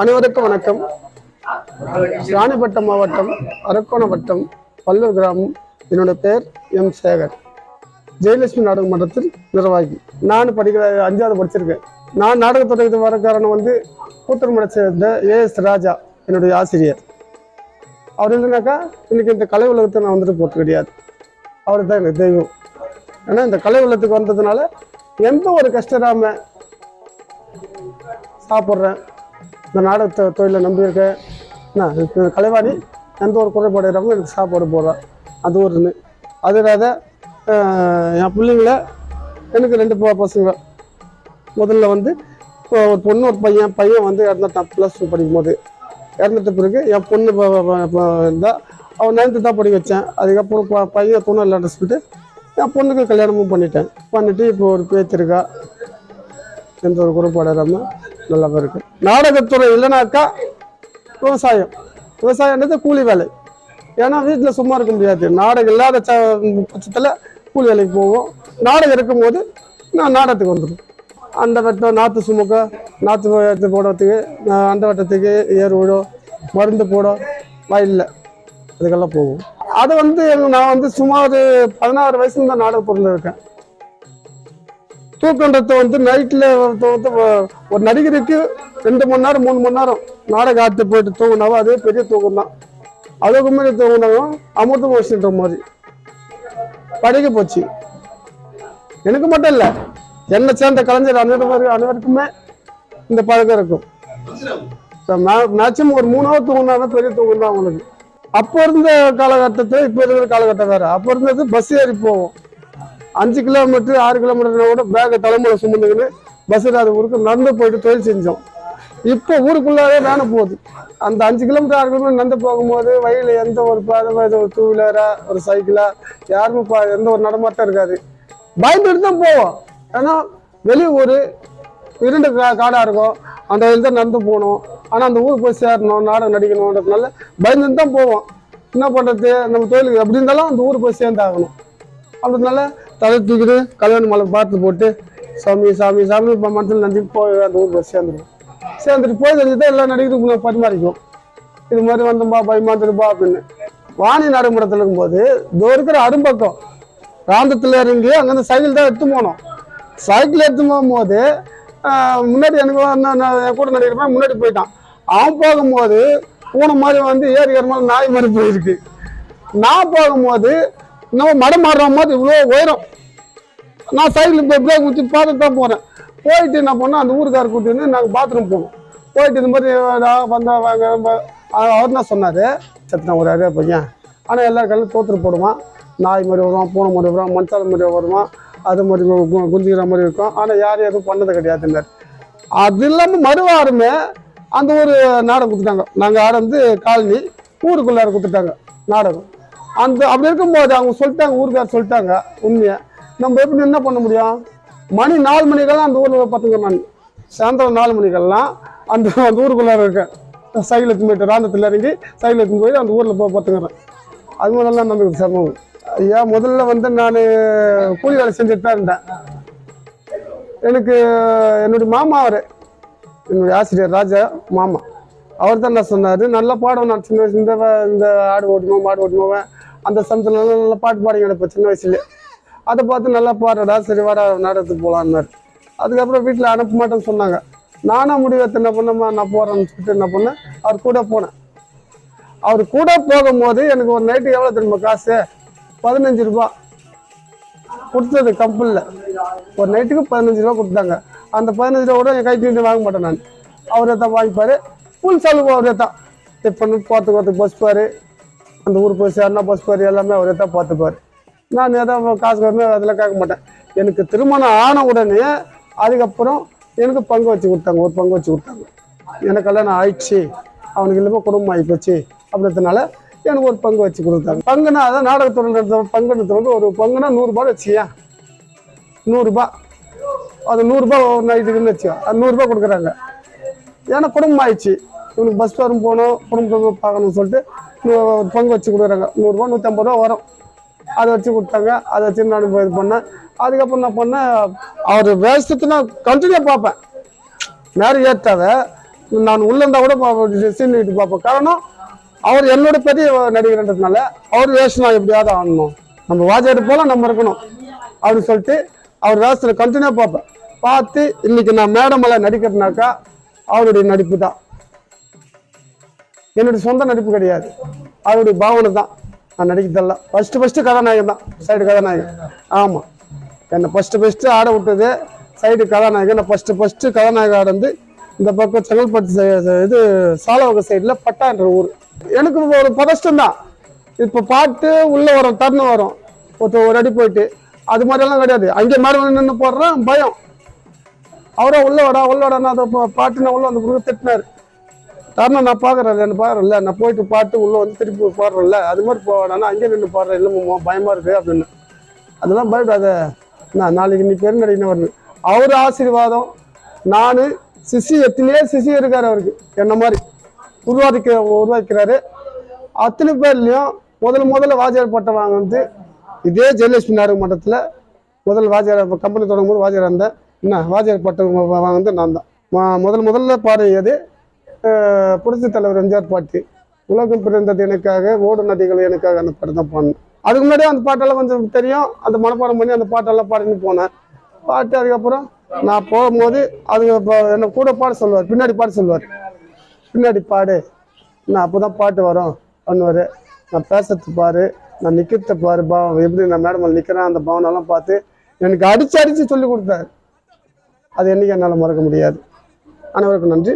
அனைவருக்கும் வணக்கம். ராணிப்பட்டம் மாவட்டம் அரக்கோணப்பட்டம் பல்லூர் கிராமம். என்னோட பெயர் எம் சேகர். ஜெயலட்சுமி நாடக மன்றத்தில் நிர்வாகி. நான் படிக்கிற அஞ்சாவது படிச்சிருக்கேன். நான் நாடகத்துறைக்கு வர காரணம் வந்து கூத்தர்மடை சேர்ந்த ஏஎஸ் ராஜா என்னுடைய ஆசிரியர். அவர் இல்லைனாக்கா இன்னைக்கு இந்த கலை உலகத்தை நான் வந்துட்டு போட்டு கிடையாது. அவர் தான் எனக்கு தெய்வம். ஏன்னா இந்த கலை உலகத்துக்கு வந்ததுனால எந்த ஒரு கஷ்டராம சாப்பிட்றேன். இந்த நாடகத்தை தொழிலை நம்பியிருக்கேன் என்ன கலைவாணி எந்த ஒரு குறைபாடு இல்லாமல் எனக்கு சாப்பாடு போடுறேன் அது ஒன்று அது இல்லாத என் பிள்ளைங்கள எனக்கு ரெண்டு ப- பசங்க. முதல்ல வந்து இப்போ ஒரு பொண்ணு ஒரு பையன் பையன் வந்து இறந்துட்டான் ப்ளஸ் டூ படிக்கும் போது இறந்துட்ட பிறகு என் பொண்ணு இருந்தால் அவன் நைன்த்து தான் படிக்க வச்சேன். அதுக்கப்புறம் பையன் துணை இல்லைன்னு சொல்லிட்டு என் பொண்ணுக்கு கல்யாணமும் பண்ணிட்டேன். பண்ணிவிட்டு இப்போ ஒரு பேச்சு இருக்கா எந்த ஒரு குறைபாடு இல்லாமல் நல்லாவே இருக்குது நாடகத்துறை இல்லைனாக்கா விவசாயம். விவசாயன்றது கூலி வேலை. ஏன்னா வீட்டில் சும்மா இருக்க முடியாது. நாடகம் இல்லாத ச பட்சத்தில் கூலி வேலைக்கு போவோம். நாடகம் இருக்கும்போது நான் நாடகத்துக்கு வந்துடும் அந்த வெட்டம் நாற்று சுமக்க நாற்று எடுத்து போடுறதுக்கு நான் அந்த வட்டத்துக்கு ஏர் விடும் மருந்து போடும் வயலில் அதுக்கெல்லாம் போவோம். அது வந்து நான் வந்து சுமார் பதினாறு வயசுல தான் நாடக பொருள் இருக்கேன் தூக்கண்டத்தை வந்து நைட்டில் வந்து ஒரு நடிகருக்கு ரெண்டு மணி நேரம் மூணு மணி நேரம் நாடக ஆட்டு போயிட்டு தூங்கினாவோ அதே பெரிய தூக்கம் தான் அதுக்கு முன்னாடி தூங்கினாவும் அமிர்தம் வச்சுன்ற மாதிரி. படிக்க போச்சு. எனக்கு மட்டும் இல்லை என்னை சேர்ந்த கலைஞர் அனைவரும் அனைவருக்குமே இந்த பழக்கம் இருக்கும். மேக்சிமம் ஒரு மூணு ஹவர் தூங்கினா பெரிய தூக்கம் தான் அவங்களுக்கு. அப்போ இருந்த காலகட்டத்தில் இப்போ இருக்கிற காலகட்டம் வேறு. அப்போ இருந்தது பஸ் ஏறி போவோம். அஞ்சு கிலோமீட்டர் ஆறு கிலோமீட்டர் கூட பேக்கை தலைமுறை சுமந்துக்கின்னு பஸ் அது ஊருக்கு நடந்து போயிட்டு தொழில் செஞ்சோம். இப்போ ஊருக்குள்ளாவே வேணு போகுது. அந்த அஞ்சு கிலோமீட்டர் ஆறு கிலோமீட்டர் நடந்து போகும்போது வழியில் எந்த ஒரு பாதமாக ஒரு டூ வீலரா ஒரு சைக்கிளா யாருமே பா எந்த ஒரு நடமாட்டம் இருக்காது. பயந்துட்டு தான் போவோம். ஏன்னா வெளியூர் இருண்டு கா காடாக இருக்கும். அந்த வழியில் தான் நடந்து போகணும். ஆனால் அந்த ஊருக்கு போய் சேரணும் நாடகம் நடிக்கணுன்றதுனால பயந்துட்டு தான் போவோம். என்ன பண்ணுறது நம்ம தொழிலுக்கு எப்படி இருந்தாலும் அந்த ஊருக்கு போய் சேர்ந்தாகணும். அப்படினால தலை தூக்கிட்டு கல்யாண மலை பார்த்து போட்டு சாமி சாமி சாமி இப்போ மனசில் நம்பிட்டு போய் அந்த ஊருக்கு போய் சேர்ந்துருவோம் சேர்ந்துட்டு போய் தெரிஞ்சு எல்லா நடிகருக்கும் பரிமாறிக்கும் இது மாதிரி வந்தோம்பா பயமாந்துருப்பா அப்படின்னு. வாணி நடைமுறத்தில் இருக்கும்போது இதோ இருக்கிற அரும்பக்கம் ராந்தத்தில் இறங்கி அங்கேருந்து சைக்கிள் தான் எடுத்து போனோம். சைக்கிள் எடுத்து போகும்போது முன்னாடி எனக்கு என் கூட நடிக்கிறப்ப முன்னாடி போயிட்டான். அவன் போகும்போது பூனை மாதிரி வந்து ஏறி ஏற மாதிரி நாய் மாதிரி போயிருக்கு. நான் போகும்போது நம்ம மடம் மாறுற மாதிரி இவ்வளோ உயரம். நான் சைடில் இப்போ பிரேக் ஊற்றி பார்த்துட்டு தான் போகிறேன் போயிட்டு என்ன பண்ணோம் அந்த ஊருக்கார வந்து நாங்கள் பாத்ரூம் போனோம். போயிட்டு இந்த மாதிரி நான் வந்தா வாங்க நம்ம அவர் தான் சொன்னார் சத்தினா ஒரு அரிய பையன். ஆனால் எல்லா கல்லும் தோத்துட்டு போடுவான். நாய் மாதிரி வருவான் பூனை மாதிரி வருவான் மண்சால மாதிரி வருவான் அது மாதிரி கு- குந்திக்கிற மாதிரி இருக்கும். ஆனால் யாரும் எதுவும் பண்ணது கிடையாதுன்னார் அது இல்லாமல் மறுவாருமே அந்த ஒரு நாடகம் கொடுத்துட்டாங்க. நாங்கள் ஆட வந்து காலனி ஊருக்குள்ளார கொடுத்துட்டாங்க நாடகம். அந்த அப்படி இருக்கும்போது அவங்க சொல்லிட்டாங்க ஊருக்கார் சொல்லிட்டாங்க உண்மையை? நம்ம எப்படி என்ன பண்ண முடியும்? மணி நாலு மணிக்கெல்லாம் அந்த ஊரில் பார்த்துங்க நான் சாயந்தரம் நாலு மணிக்கெல்லாம் அந்த அந்த ஊருக்குள்ளே இருக்கேன் சைக்கிள் எடுத்து போயிட்டு ராந்தத்தில் இறங்கி சைக்கிள் எடுத்து போய் அந்த ஊரில் போய் பார்த்துக்கிறேன். அது மாதிரிலாம் நமக்கு சம்பவம். ஐயா முதல்ல வந்து நான் கூலி வேலை செஞ்சுட்டு தான் இருந்தேன். எனக்கு என்னுடைய மாமா அவர் என்னுடைய ஆசிரியர் ராஜா மாமா அவர் தான் என்ன சொன்னார் நல்லா பாடம் நான் சின்ன வயசு இந்த இந்த ஆடு ஓட்டுமோ மாடு ஓட்டுமோவேன் அந்த சமயத்தில் நல்லா நல்லா பாட்டு பாடி கிடப்பேன் சின்ன வயசுலேயே. அதை பார்த்து நல்லா பாடுறடா சரி வாடா நாடகத்துக்கு போகலான்னாரு அதுக்கப்புறம் வீட்டில் அனுப்ப மாட்டேன்னு சொன்னாங்க. நானும் முடிவெடுத்து என்ன பண்ணேம்மா நான் போகிறேன்னு சொல்லிட்டு என்ன பண்ணேன் அவர் கூட போனேன். அவர் கூட போகும்போது எனக்கு ஒரு நைட்டு எவ்வளோ தெரியுமா காசு? பதினஞ்சு ரூபா. கொடுத்தது கம்பெனியில் ஒரு நைட்டுக்கு பதினஞ்சு ரூபா கொடுத்தாங்க. அந்த பதினஞ்சு ரூபா கூட என் கை நீட்டு வாங்க மாட்டேன் நான். அவரே தான் வாங்கிப்பார். ஃபுல் செலவு அவரே தான். டிஃபன் போகிறதுக்கு வரத்துக்கு பஸ் பாரு. அந்த ஊர் போய் சேர்னா பஸ் பாரு எல்லாமே அவரே தான் பார்த்துப்பாரு. நான் ஏதாவது காசு கம்மியாக அதெல்லாம் கேட்க மாட்டேன். எனக்கு திருமணம் ஆன உடனே அதுக்கப்புறம் எனக்கு பங்கு வச்சு கொடுத்தாங்க ஒரு பங்கு வச்சு கொடுத்தாங்க. எனக்கு கல்யாணம் ஆயிடுச்சு அவனுக்கு இல்லாமல் குடும்பம் ஆகி போச்சு அப்படின்றதுனால எனக்கு ஒரு பங்கு வச்சு கொடுத்தாங்க. பங்குனா அதான் நாடகத்துறை பங்குன்றது வந்து ஒரு பங்குனா நூறுரூபா வச்சியா நூறுரூபா அது நூறுரூபா ஒரு நைட்டுக்குன்னு வச்சியா அது நூறுரூபா கொடுக்குறாங்க. ஏன்னா குடும்பம் ஆயிடுச்சு. இவனுக்கு பஸ் வரும் போகணும் குடும்பத்தை பார்க்கணும்னு சொல்லிட்டு பங்கு வச்சு கொடுக்குறாங்க. நூறுரூவா நூற்றம்பது ரூபா வரும். அதை வச்சு கொடுத்தாங்க. அதை வச்சு நான் இது பண்ணேன். அதுக்கப்புறம் என்ன பண்ணேன் அவர் வேஷத்தை நான் கண்டினியூ பார்ப்பேன். நேரம் ஏற்றாத நான் உள்ளே இருந்தால் கூட சீன் பார்ப்பேன். காரணம் அவர் என்னோட பெரிய நடிகர்ன்றதுனால அவர் வேஷம் எப்படியாவது ஆடணும். நம்ம வாஜாடு போல நம்ம இருக்கணும். அப்படின்னு சொல்லிட்டு அவர் வேஷத்தில் கண்டினியூ பார்ப்பேன். பார்த்து இன்னைக்கு நான் மேடமெல்லாம் நடிக்கிறதுனாக்கா அவருடைய நடிப்பு தான். என்னுடைய சொந்த நடிப்பு கிடையாது. அவருடைய பாவனை தான். நான் நடிக்கிறதெல்லாம். ஃபஸ்ட்டு ஃபஸ்ட்டு கதாநாயகன் தான். சைடு கதாநாயகன். ஆமாம் என்னை ஃபஸ்ட்டு ஃபஸ்ட்டு ஆட விட்டது சைடு கதாநாயகன். நான் ஃபஸ்ட்டு ஃபஸ்ட்டு கதாநாயகன் ஆடந்து இந்த பக்கம் செங்கல்பட்டு இது சாலவக சைடில் பட்டான்ற ஊர். எனக்கு ஒரு பதஷ்டம் தான். இப்போ பாட்டு உள்ளே வரும் தருணம் வரும். ஒருத்தர் ஒரு அடி போயிட்டு. அது மாதிரியெல்லாம் கிடையாது. அங்கே மாதிரி நின்று போடுறேன் பயம். அவரா உள்ள வாடா உள்ள வாடா நான் அதை பாட்டு நான் உள்ள அந்த கொடுக்க திட்டினார். காரணம் நான் பார்க்குறேன் என்ன பாக்குறேன்ல? நான் போயிட்டு பாட்டு உள்ள வந்து திருப்பி பாடுறேன்ல. அது மாதிரி போவாடா அங்கே நின்று பாடுறேன். இல்லை பயமா இருக்கு அப்படின்னு. அதெல்லாம் பயப்படாத. நான் நாளைக்கு நீ பெருநடிகை வரணும். அவர் ஆசீர்வாதம். நான் சிசி எத்தனையோ சிசி இருக்காரு அவருக்கு. என்ன மாதிரி உருவாக்கி உருவாக்கிறாரு. அத்தனை பேர்லையும் முதல்ல முதல்ல வாஜியார் பட்டம் வாங்கினது இதே ஜெயலட்சுமி நாடக மன்றத்தில் முதல் வாஜியார் கம்பெனி தொடங்கும் போது வாத்தியார் இருந்தேன் என்ன வாஜியார் பட்டம் வாங்க வாங்கினது நான் தான். முதல் முதல்ல பாடியது புரட்சி தலைவர் எம்ஜிஆர் பாட்டு உலகம் பிறந்தது எனக்காக ஓடு நதிகள் எனக்காக அந்த பாட்டு தான் பாடினேன் அதுக்கு முன்னாடியே அந்த பாட்டெல்லாம் கொஞ்சம் தெரியும். அந்த மனப்பாடம் பண்ணி அந்த பாட்டெல்லாம் பாடின்னு போனேன். பாட்டு அதுக்கப்புறம் நான் போகும்போது அது இப்போ என்னை கூட பாட சொல்லுவார். பின்னாடி பாட சொல்லுவார். பின்னாடி பாடு. நான் அப்போ தான் பாட்டு வரும். பண்ணுவார் நான் பேசுறது பாரு. நான் நிற்கிறத பாரு பாவம். எப்படி நான் மேடம் நிற்கிறேன் அந்த பாவனெல்லாம் பார்த்து எனக்கு அடித்து அடித்து சொல்லி கொடுத்தாரு. அது என்னைக்கு என்னால் மறக்க முடியாது. அனைவருக்கும் நன்றி.